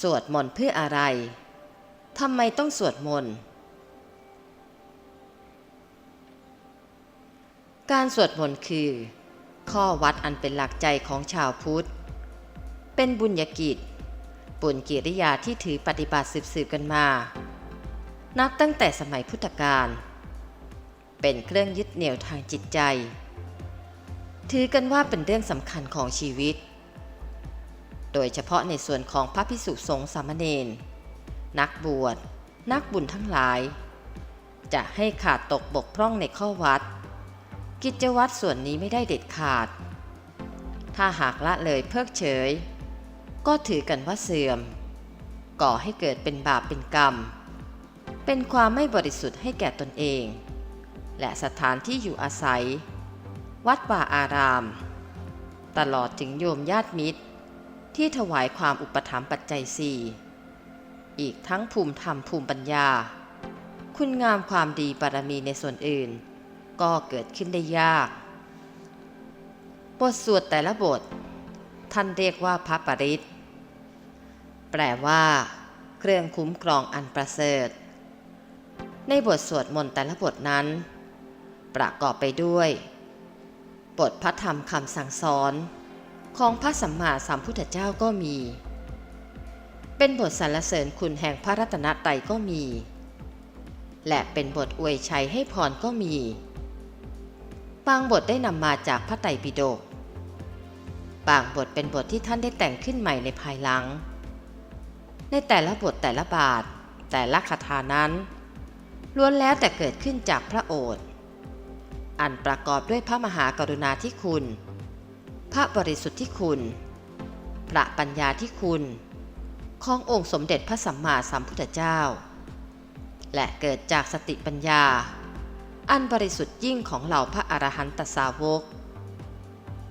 สวดมนต์เพื่ออะไร ทำไมต้องสวดมนต์ การสวดมนต์คือ ข้อวัดอันเป็นหลักใจของชาวพุทธ เป็นบุญญกิจ ปุญกิริยาที่ถือปฏิบัติสืบๆกันมา นับตั้งแต่สมัยพุทธกาล เป็นเครื่องยึดเหนี่ยวทางจิตใจ ถือกันว่าเป็นเรื่องสำคัญของชีวิต โดยเฉพาะในส่วนของพระพิสุสงฆ์สามเณรนักบวช นักบุญทั้งหลาย จะให้ขาดตกบกพร่องในข้อวัด กิจวัตรส่วนนี้ไม่ได้เด็ดขาด ถ้าหากละเลยเพิกเฉย ก็ถือกันว่าเสื่อม ก่อให้เกิดเป็นบาปเป็นกรรม เป็นความไม่บริสุทธิ์ให้แก่ตนเอง และสถานที่อยู่อาศัย วัดป่าอาราม ตลอดถึงโยมญาติมิตร ที่ถวายความอุปถัมภ์ปัจจัยสี่อีกทั้งภูมิธรรมภูมิปัญญา คุณงามความดีบารมีในส่วนอื่น ก็เกิดขึ้นได้ยาก บทสวดแต่ละบท ท่านเรียกว่าพระปริตแปลว่า เครื่องคุ้มครองอันประเสริฐ ในบทสวดมนต์แต่ละบทนั้น ประกอบไปด้วย บทพระธรรมคำสั่งสอน ของพระสัมมาสัมพุทธเจ้าก็มี เป็นบทสรรเสริญคุณแห่งพระรัตนตรัยก็มี และเป็นบทอวยชัยให้พรก็มี บางบทได้นำมาจากพระไตรปิฎก บางบทเป็นบทที่ท่านได้แต่งขึ้นใหม่ในภายหลัง ในแต่ละบทแต่ละบาท แต่ละคาถานั้น ล้วนแล้วแต่เกิดขึ้นจากพระโอษฐ์อันประกอบด้วยพระมหากรุณาธิคุณ พระบริสุทธิคุณ พระปัญญาธิคุณ ขององค์สมเด็จพระสัมมาสัมพุทธเจ้า และเกิดจากสติปัญญา อันบริสุทธิ์ยิ่งของเหล่าพระอรหันตสาวก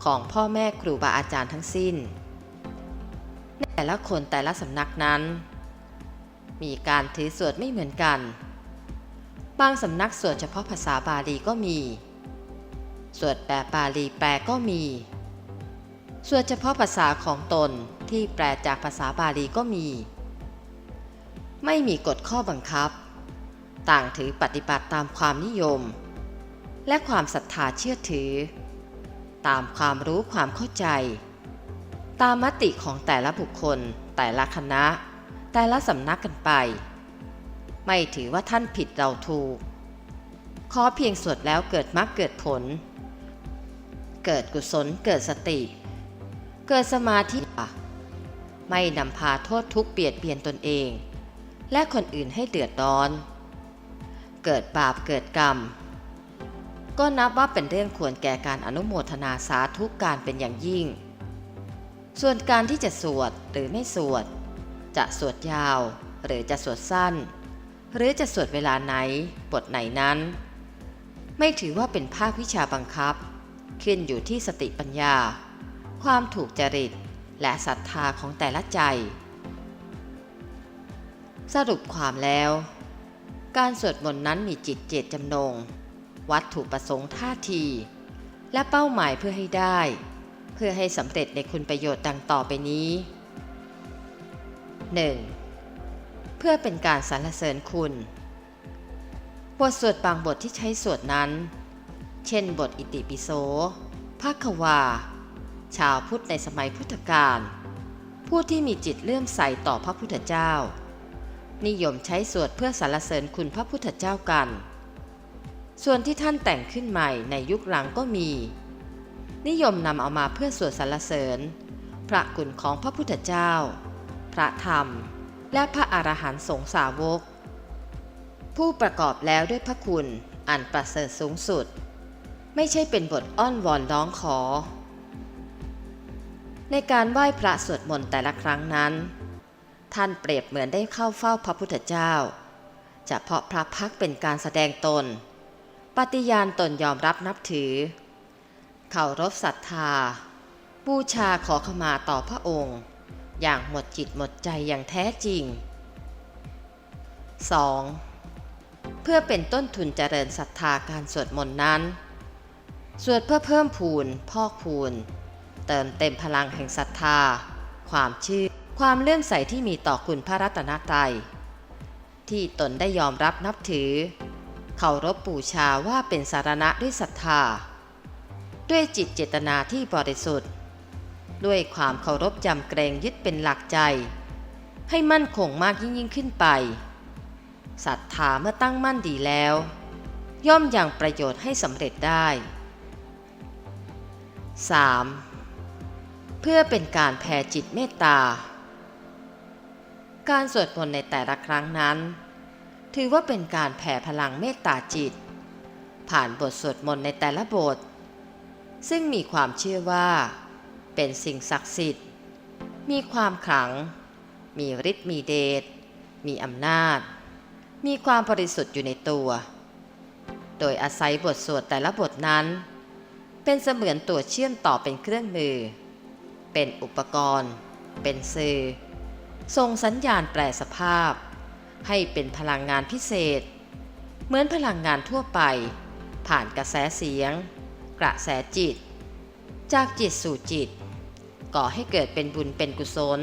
ของพ่อแม่ครูบาอาจารย์ทั้งสิ้นในแต่ละคนแต่ละสำนักนั้น มีการถือสวดไม่เหมือนกัน บางสำนักสวดเฉพาะภาษาบาลีก็มี สวดแปลบาลีแปลก็มี ส่วดเฉพาะภาษาของตนที่แปลจากภาษาบาลีก็มี ไม่มีกฎข้อบังคับ ต่างถือปฏิบัติตามความนิยม และความศรัทธาเชื่อถือ ตามความรู้ความเข้าใจ ตามมติของแต่ละบุคคล แต่ละคณะ แต่ละสำนักกันไป ไม่ถือว่าท่านผิดเราถูก ขอเพียงสวดแล้วเกิดมรรคเกิดผล เกิดกุศลเกิดสติ เกิดสมาธิไม่นำพาโทษทุกเบียดเบียนตนเอง และคนอื่นให้เดือดร้อน เกิดบาปเกิดกรรม ก็นับว่าเป็นเรื่องควรแก่การอนุโมทนาสาธุการเป็นอย่างยิ่ง ส่วนการที่จะสวดหรือไม่สวด จะสวดยาวหรือจะสวดสั้น หรือจะสวดเวลาไหนบทไหนนั้น ไม่ถือว่าเป็นภาควิชาบังคับ ขึ้นอยู่ที่สติปัญญา ความถูกจริต และศรัทธาของแต่ละใจ สรุปความแล้ว การสวดมนต์นั้นมีจิตเจตจำนง วัตถุประสงค์ท่าที และเป้าหมายเพื่อให้ได้ เพื่อให้สำเร็จในคุณประโยชน์ดังต่อไปนี้ 1. เพื่อเป็นการสรรเสริญคุณบทสวดบางบทที่ใช้สวดนั้น เช่นบทอิติปิโสภาควา ชาวพุทธในสมัยพุทธกาลผู้ที่มีจิตเลื่อมใสต่อพระพุทธเจ้า นิยมใช้สวดเพื่อสรรเสริญคุณพระพุทธเจ้ากัน ส่วนที่ท่านแต่งขึ้นใหม่ในยุคหลังก็มี นิยมนำเอามาเพื่อสวดสรรเสริญ พระคุณของพระพุทธเจ้า พระธรรม และพระอรหันต์สงสาวก ผู้ประกอบแล้วด้วยพระคุณอันประเสริฐสูงสุด ไม่ใช่เป็นบทอ้อนวอนร้องขอ ในการไหว้พระสวดมนต์แต่ละครั้งนั้น ท่านเปรียบเหมือนได้เข้าเฝ้าพระพุทธเจ้าจะเพาะพระพักเป็นการแสดงตน ปฏิญาณตนยอมรับนับถือ เคารพศรัทธา บูชาขอขมาต่อพระองค์ อย่างหมดจิตหมดใจอย่างแท้จริง 2. เพื่อเป็นต้นทุนเจริญศรัทธาการสวดมนต์นั้น สวดเพื่อเพิ่มพูนพอกพูน เติมเต็มพลังแห่งศรัทธา ความเชื่อ ความเลื่อมใสที่มีต่อคุณพระรัตนตรัย ที่ตนได้ยอมรับนับถือ เคารพบูชาว่าเป็นสารณะด้วยศรัทธา ด้วยจิตเจตนาที่บริสุทธิ์ ด้วยความเคารพยำเกรงยึดเป็นหลักใจ ให้มั่นคงมากยิ่งยิ่งขึ้นไปศรัทธาเมื่อตั้งมั่นดีแล้ว ย่อมอยังประโยชน์ให้สำเร็จได้ 3. เพื่อเป็นการแผ่จิตเมตตา การสวดมนต์ในแต่ละครั้งนั้น ถือว่าเป็นการแผ่พลังเมตตาจิต ผ่านบทสวดมนต์ในแต่ละบท ซึ่งมีความเชื่อว่า เป็นสิ่งศักดิ์สิทธิ์ มีความขลัง มีฤทธิ์มีเดช มีอำนาจ มีความบริสุทธิ์อยู่ในตัว โดยอาศัยบทสวดแต่ละบทนั้น เป็นเสมือนตัวเชื่อมต่อเป็นเครื่องมือ เป็นอุปกรณ์ เป็นสื่อ ส่งสัญญาณแปลสภาพ ให้เป็นพลังงานพิเศษ เหมือนพลังงานทั่วไป ผ่านกระแสเสียง กระแสจิต จากจิตสู่จิต ก่อให้เกิดเป็นบุญเป็นกุศล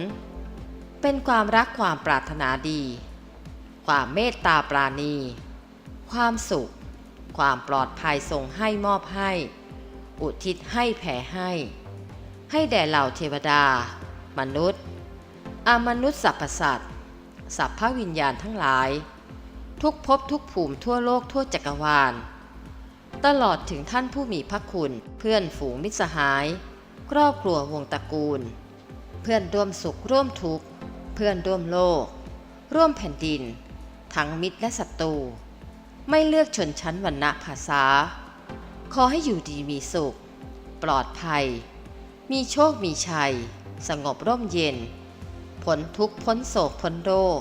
เป็นความรักความปรารถนาดี ความเมตตาปราณี ความสุข ความปลอดภัยส่งให้มอบให้ อุทิศให้แผ่ให้ ให้แด่เหล่าเทวดา มนุษย์ อามนุษย์สรรพสัตว์สัพพวิญญาณทั้งหลาย ทุกภพทุกภูมิทั่วโลกทั่วจักรวาล ตลอดถึงท่านผู้มีพระคุณ เพื่อนฝูงมิตรสหาย ครอบครัววงตระกูล เพื่อนร่วมสุขร่วมทุกข์ เพื่อนร่วมโลก ร่วมแผ่นดิน ทั้งมิตรและศัตรู ไม่เลือกชนชั้นวรรณะภาษา ขอให้อยู่ดีมีสุข ปลอดภัย มีโชคมีชัย สงบร่มเย็นพ้นทุกพ้นโศกพ้นโรค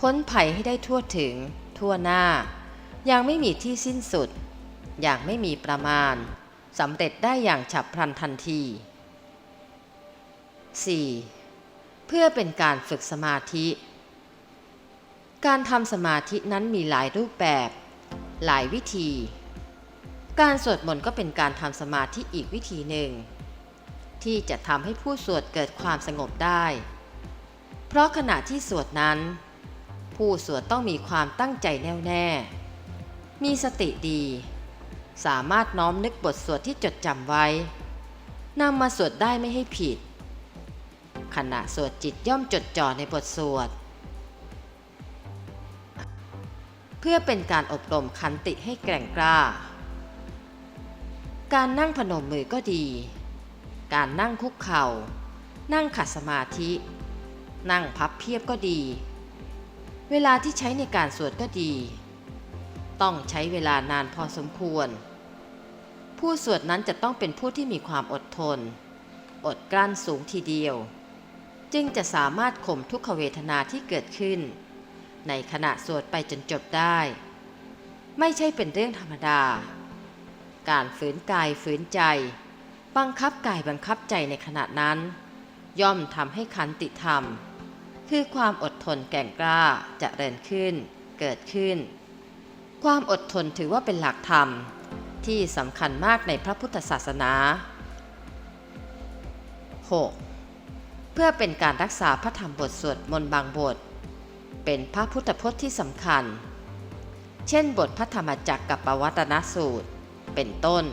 พ้นภัยให้ได้ทั่วถึง ทั่วหน้า อย่างไม่มีที่สิ้นสุด อย่างไม่มีประมาณสำเร็จได้อย่างฉับพลันทันที 4. เพื่อเป็นการฝึกสมาธิ การทำสมาธินั้นมีหลายรูปแบบ หลายวิธี การสวดมนต์ก็เป็นการทำสมาธิอีกวิธีหนึ่ง ที่จะทำให้ผู้สวดเกิดความสงบได้ เพราะขณะที่สวดนั้น ผู้สวดต้องมีความตั้งใจแน่วแน่ มีสติดี สามารถน้อมนึกบทสวดที่จดจำไว้นำมาสวดได้ไม่ให้ผิด ขณะสวดจิตย่อมจดจ่อในบทสวด เพื่อเป็นการอบรมขันติให้แกร่งกล้า การนั่งพนมมือก็ดี การนั่งคุกเข่า นั่งขัดสมาธิ นั่งพับเพียบก็ดี เวลาที่ใช้ในการสวดก็ดี ต้องใช้เวลานานพอสมควร ผู้สวดนั้นจะต้องเป็นผู้ที่มีความอดทน อดกลั้นสูงทีเดียว จึงจะสามารถข่มทุกขเวทนาที่เกิดขึ้น ในขณะสวดไปจนจบได้ ไม่ใช่เป็นเรื่องธรรมดา การฝืนกายฝืนใจ บังคับกายบังคับใจในขณะนั้น ย่อมทำให้ขันติธรรม คือความอดทนแก่งกล้าจะเริญขึ้น เกิดขึ้น ความอดทนถือว่าเป็นหลักธรรมที่สำคัญมากในพระพุทธศาสนา 6. เพื่อเป็นการรักษาพระธรรมบทสวดมนต์บางบท เป็นพระพุทธพจน์ที่สำคัญ เช่นบทพระธรรมจักรกับปวัตนสูตร เป็นต้น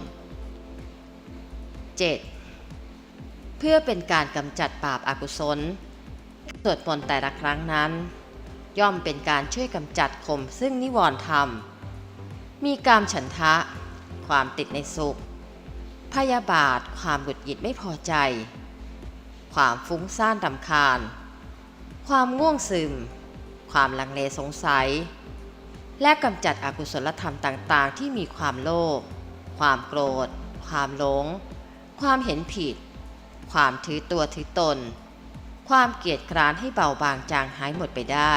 7. เพื่อเป็นการกำจัดบาปอากุศลสวดมนต์แต่ละครั้งนั้น ย่อมเป็นการช่วยกำจัดข่มซึ่งนิวรณ์ธรรม มีกามฉันทะ ความติดในสุข พยาบาทความหงุดหงิดไม่พอใจ ความฟุ้งซ่านรำคาญ ความง่วงซึม ความลังเลสงสัย และกำจัดอกุศลธรรมต่างๆ ที่มีความโลภความโกรธ ความหลง ความเห็นผิด ความถือตัวถือตน ความเกียจคร้านให้เบาบางจางหายหมดไปได้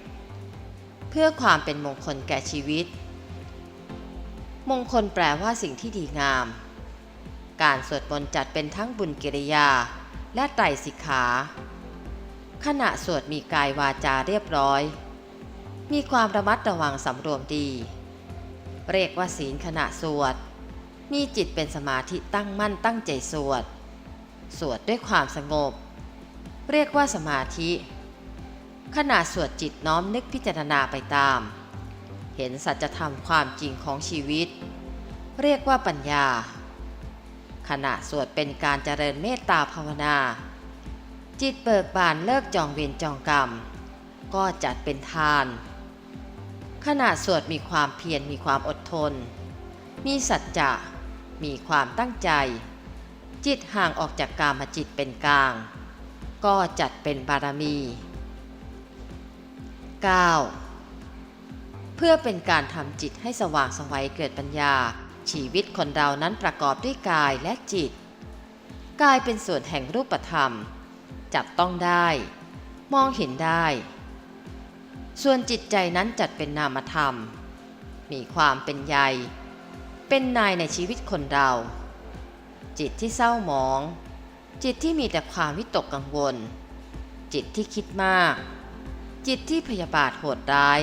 8. เพื่อความเป็นมงคลแก่ชีวิต มงคลแปลว่าสิ่งที่ดีงาม การสวดมนต์จัดเป็นทั้งบุญกิริยาและไตรสิกขา ขณะสวดมีกายวาจาเรียบร้อย มีความระมัดระวังสำรวมดี เรียกว่าศีลขณะสวด มีจิตเป็นสมาธิตั้งมั่นตั้งใจสวด สวดด้วยความสงบ เรียกว่าสมาธิ ขณะสวดจิตน้อมนึกพิจารณาไปตาม เห็นสัจธรรมความจริงของชีวิต เรียกว่าปัญญา ขณะสวดเป็นการเจริญเมตตาภาวนา จิตเบิกบานเลิกจองเวรจองกรรม ก็จัดเป็นทาน ขณะสวดมีความเพียรมีความอดทน มีสัจจะมีความตั้งใจ จิตห่างออกจากกามจิตเป็นกลาง ก็จัดเป็นบารมี 9. เพื่อเป็นการทำจิตให้สว่างไสวัยเกิดปัญญา ชีวิตคนเรานั้นประกอบด้วยกายและจิต กายเป็นส่วนแห่งรูปธรรม จับต้องได้ มองเห็นได้ ส่วนจิตใจนั้นจัดเป็นนามธรรม มีความเป็นใย เป็นนายในชีวิตคนเรา จิตที่เศร้าหมอง จิตที่มีแต่ความวิตกกังวล จิตที่คิดมาก จิตที่พยาบาทโหดร้าย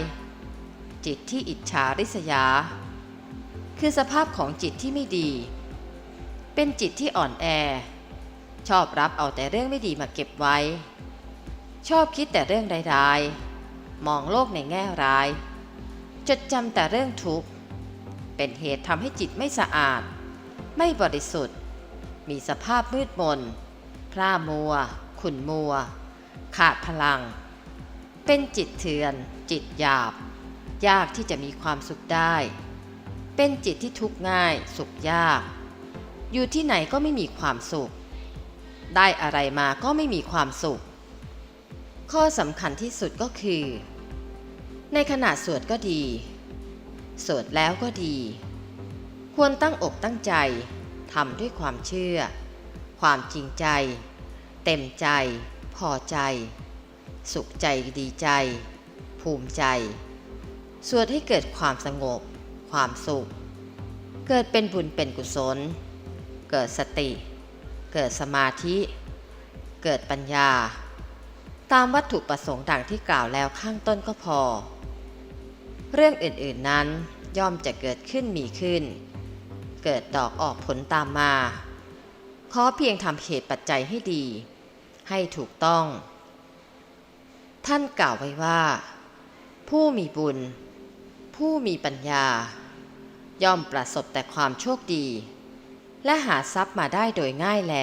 จิตที่อิจฉาริษยา คือสภาพของจิตที่ไม่ดี เป็นจิตที่อ่อนแอ ชอบรับเอาแต่เรื่องไม่ดีมาเก็บไว้ ชอบคิดแต่เรื่องร้ายๆ มองโลกในแง่ร้าย จดจำแต่เรื่องทุกข์ เป็นเหตุทำให้จิตไม่สะอาด ไม่บริสุทธิ์ มีสภาพมืดมน พร่ามัว ขุ่นมัว ขาดพลัง เป็นจิตเถื่อน จิตหยาบ ยากที่จะมีความสุขได้ เป็นจิตที่ทุกข์ง่าย สุขยาก อยู่ที่ไหนก็ไม่มีความสุข ได้อะไรมาก็ไม่มีความสุขข้อสำคัญที่สุดก็คือ ในขณะสวดก็ดี สวดแล้วก็ดี ควรตั้งอกตั้งใจทำด้วยความเชื่อ ความจริงใจ เต็มใจ พอใจ สุขใจดีใจ ภูมิใจ สวดให้เกิดความสงบ ความสุข เกิดเป็นบุญเป็นกุศล เกิดสติ เกิดสมาธิ เกิดปัญญา ตามวัตถุประสงค์ดังที่กล่าวแล้วข้างต้นก็พอ เรื่องอื่นๆนั้นย่อมจะเกิดขึ้นมีขึ้น เกิดดอกออกผลตามมา ขอเพียงทำเหตุปัจจัยให้ดี ให้ถูกต้อง ท่านกล่าวไว้ว่า ผู้มีบุญ ผู้มีปัญญา ย่อมประสบแต่ความโชคดี และหาทรัพย์มาได้โดยง่ายแล